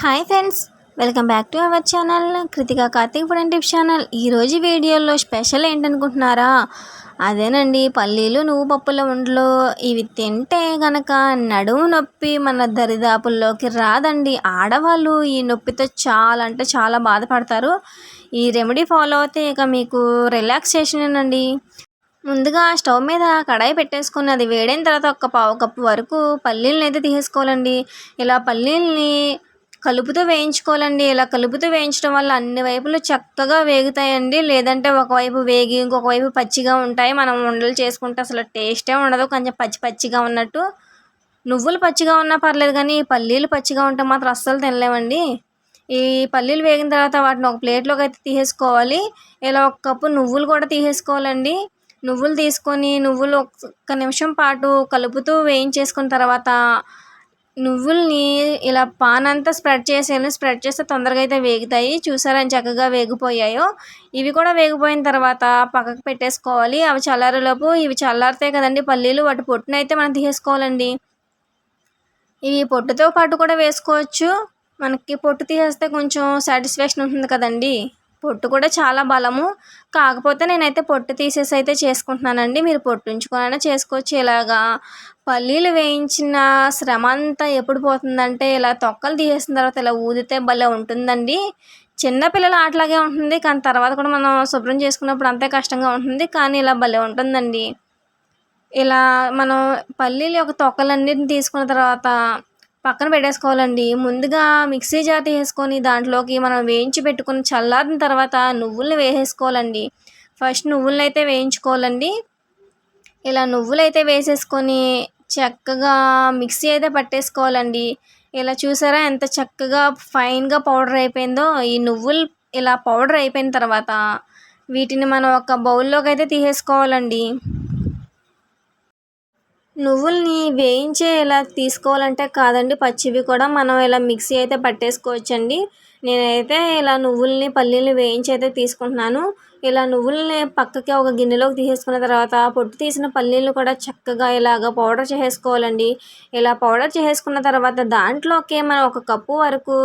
Hi friends welcome back to our channel Kritika Karthik food and tips channel. ఈరోజు వీడియోలో special ఏంటనుకుంటున్నారా? అదేనండి పల్లీలు నువ్వు పప్పుల ఉండలు ఇవి తింటే గనక నడుము నొప్పి మన దరిదాపుల్లోకి రాదండి. ఆడవాళ్ళు ఈ నొప్పితో చాలా అంటే చాలా బాధపడతారు. ఈ రెమెడీ ఫాలో అయితే ఇక మీకు రిలాక్సేషన్ అండి ముందుగా స్టవ్ మీద కడాయి పెట్టేసుకుని అది వేడైన తర్వాత ఒక పావు కప్పు వరకు పల్లీలను అయితే తీసేసుకోవాలండి. ఇలా పల్లీల్ని కలుపుతూ వేయించుకోవాలండి. ఇలా కలుపుతూ వేయించడం వల్ల అన్ని వైపులు చక్కగా వేగుతాయండి. లేదంటే ఒకవైపు వేగి ఇంకొక వైపు పచ్చిగా ఉంటాయి. మనం ఉండలు చేసుకుంటే అసలు టేస్టే ఉండదు. కొంచెం పచ్చి పచ్చిగా ఉన్నట్టు. నువ్వులు పచ్చిగా ఉన్నా పర్లేదు కానీ పల్లీలు పచ్చిగా ఉంటే మాత్రం అస్సలు తినలేమండి. ఈ పల్లీలు వేగిన తర్వాత వాటిని ఒక ప్లేట్లోకి అయితే తీసేసుకోవాలి. ఇలా ఒక కప్పు నువ్వులు కూడా తీసేసుకోవాలండి. నువ్వులు తీసుకొని నువ్వులు ఒక్క నిమిషం పాటు కలుపుతూ వేయించేసుకున్న తర్వాత నువ్వుల్ని ఇలా పాన్ అంతా స్ప్రెడ్ చేసేయాలి స్ప్రెడ్ చేస్తే తొందరగా అయితే వేగుతాయి. చూసారని చక్కగా వేగిపోయాయో. ఇవి కూడా వేగిపోయిన తర్వాత పక్కకు పెట్టేసుకోవాలి. అవి చల్లారేలోపు ఇవి చల్లారితే కదండి పల్లీలు. వాటి పొట్టునైతే మనం తీసేసుకోవాలండి. ఇవి పొట్టుతో పాటు కూడా వేసుకోవచ్చు. మనకి పొట్టు తీసేస్తే కొంచెం సాటిస్ఫాక్షన్ ఉంటుంది కదండి. పొట్టు కూడా చాలా బలము. కాకపోతే నేనైతే పొట్టు తీసేసి అయితే చేసుకుంటున్నానండి. మీరు పొట్టు ఉంచుకోనైనా చేసుకోవచ్చు. ఇలాగా పల్లీలు వేయించిన శ్రమ అంతా ఎప్పుడు పోతుందంటే ఇలా తొక్కలు తీసేసిన తర్వాత ఇలా ఊదితే భలే ఉంటుందండి. చిన్నపిల్లల ఆటలాగే ఉంటుంది కానీ తర్వాత కూడా మనం శుభ్రం చేసుకున్నప్పుడు అంతే కష్టంగా ఉంటుంది కానీ ఇలా భలే ఉంటుందండి. ఇలా మనం పల్లీలు యొక్క తొక్కలన్నిటిని తీసుకున్న తర్వాత పక్కన పెట్టేసుకోవాలండి. ముందుగా మిక్సీ జార్ తీసుకొని దాంట్లోకి మనం వేయించి పెట్టుకుని చల్లారిన తర్వాత నువ్వుల్ని వేసేసుకోవాలండి. ఫస్ట్ నువ్వులను అయితే వేయించుకోవాలండి. ఇలా నువ్వులు అయితే వేసేసుకొని చక్కగా మిక్సీ అయితే పట్టేసుకోవాలండి. ఇలా చూసారా ఎంత చక్కగా ఫైన్గా పౌడర్ అయిపోయిందో. ఈ నువ్వులు ఇలా పౌడర్ అయిపోయిన తర్వాత వీటిని మనం ఒక బౌల్లోకి అయితే తీసేసుకోవాలండి. నువ్వుల్ని వేయించే ఇలా తీసుకోవాలంటే కాదండి. పచ్చివి కూడా మనం ఇలా మిక్సీ అయితే పట్టేసుకోవచ్చండి. నేనైతే ఇలా నువ్వుల్ని పల్లీలు వేయించి అయితే తీసుకుంటున్నాను. ఇలా నువ్వుల్ని పక్కకి ఒక గిన్నెలోకి తీసేసుకున్న తర్వాత పొట్టు తీసిన పల్లీలు కూడా చక్కగా ఇలాగ పౌడర్ చేసేసుకోవాలండి. ఇలా పౌడర్ చేసుకున్న తర్వాత దాంట్లోకి మనం ఒక కప్పు వరకు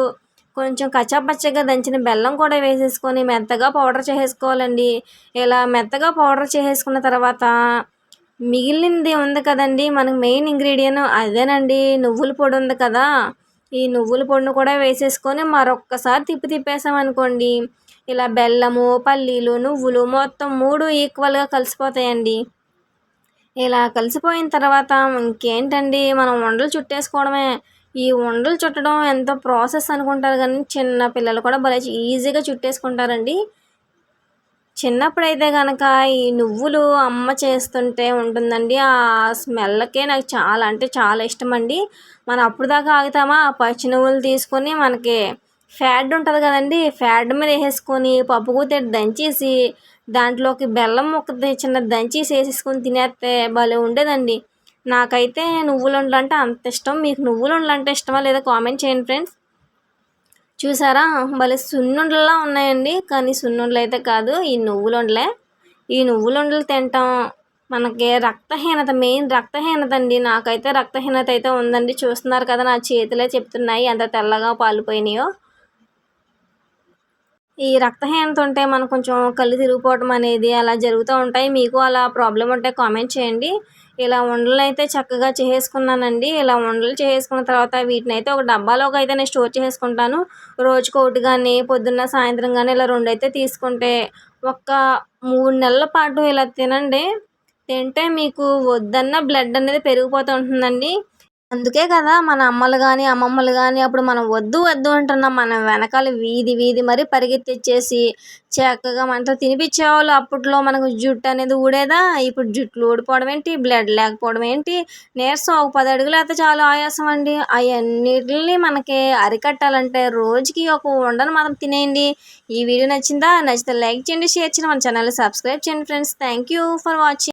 కొంచెం కచ్చాపచ్చగా దంచిన బెల్లం కూడా వేసేసుకొని మెత్తగా పౌడర్ చేసేసుకోవాలండి. ఇలా మెత్తగా పౌడర్ చేసేసుకున్న తర్వాత మిగిలింది ఉంది కదండి. మనకు మెయిన్ ఇంగ్రీడియంట్ అదేనండి. నువ్వుల పొడి ఉంది కదా. ఈ నువ్వుల పొడిని కూడా వేసేసుకొని మరొక్కసారి తిప్పి తిప్పేసామనుకోండి ఇలా బెల్లము పల్లీలు నువ్వులు మొత్తం మూడు ఈక్వల్గా కలిసిపోతాయండి. ఇలా కలిసిపోయిన తర్వాత ఇంకేంటండి? మనం వండలు చుట్టేసుకోవడమే. ఈ ఉండలు చుట్టడం ఎంతో ప్రాసెస్ అనుకుంటారు కానీ చిన్న పిల్లలు కూడా భలే ఈజీగా చుట్టేసుకుంటారండి. చిన్నప్పుడైతే కనుక ఈ నువ్వులు అమ్మ చేస్తుంటే ఉంటుందండి. ఆ స్మెల్కే నాకు చాలా అంటే చాలా ఇష్టం అండి మనం అప్పుడు దాకా ఆగుతామా? ఆ పచ్చి నువ్వులు తీసుకొని మనకి ఫ్యాడ్ ఉంటుంది కదండి. ఫ్యాడ్ మీద వేసేసుకొని పప్పు కూత దంచేసి దాంట్లోకి బెల్లం ముక్క చిన్న దంచేసి వేసేసుకొని తినేస్తే భలే ఉండేదండి. నాకైతే నువ్వులు ఉండాలంటే అంత ఇష్టం. మీకు నువ్వులు ఉండాలంటే ఇష్టమా లేదా కామెంట్ చేయండి ఫ్రెండ్స్. చూసారా? భలే సున్నుండలా ఉన్నాయండి. కానీ సున్నుండలు అయితే కాదు ఈ నువ్వులుండలే. ఈ నువ్వులుండలు తింటాం. మనకి రక్తహీనత మెయిన్ రక్తహీనత అండి నాకైతే రక్తహీనత అయితే ఉందండి. చూస్తున్నారు కదా నా చేతులే చెప్తున్నాయి. ఎంత తెల్లగా పాలిపోయినాయో. ఈ రక్తహీనత ఉంటే మనం కొంచెం కళ్ళు తిరిగిపోవటం అనేది అలా జరుగుతూ ఉంటాయి. మీకు అలా ప్రాబ్లం ఉంటే కామెంట్ చేయండి. ఇలా ఉండలు అయితే చక్కగా చేసేసుకున్నానండి. ఇలా ఉండలు చేసుకున్న తర్వాత వీటిని అయితే ఒక డబ్బాలోకి అయితే నేను స్టోర్ చేసుకుంటాను రోజుకి ఒకటి కానీ పొద్దున్న సాయంత్రం కానీ ఇలా రెండు అయితే తీసుకుంటే ఒక మూడు నెలల పాటు ఇలా తినండి. తింటే మీకు వద్దన్న బ్లడ్ అనేది పెరిగిపోతూ ఉంటుందండి. అందుకే కదా మన అమ్మలు కానీ అమ్మమ్మలు కానీ అప్పుడు మనం వద్దు వద్దు అంటున్నాం. మన వెనకాల వీధి వీధి మరీ పరిగెత్తిచ్చేసి చక్కగా మనతో తినిపించేవాళ్ళు. అప్పట్లో మనకు జుట్టు అనేది ఊడేదా? ఇప్పుడు జుట్లు ఊడిపోవడం ఏంటి? బ్లడ్ లేకపోవడం ఏంటి? నీరసం ఒక పది అడుగులు అయితే చాలా ఆయాసం అండి. అవన్నిటిని మనకి అరికట్టాలంటే రోజుకి ఒక ఉండను మనం తినేయండి. ఈ వీడియో నచ్చిందా? నచ్చితే లైక్ చేయండి షేర్ చేయండి. మన ఛానల్ సబ్స్క్రైబ్ చేయండి friends. Thank you for watching.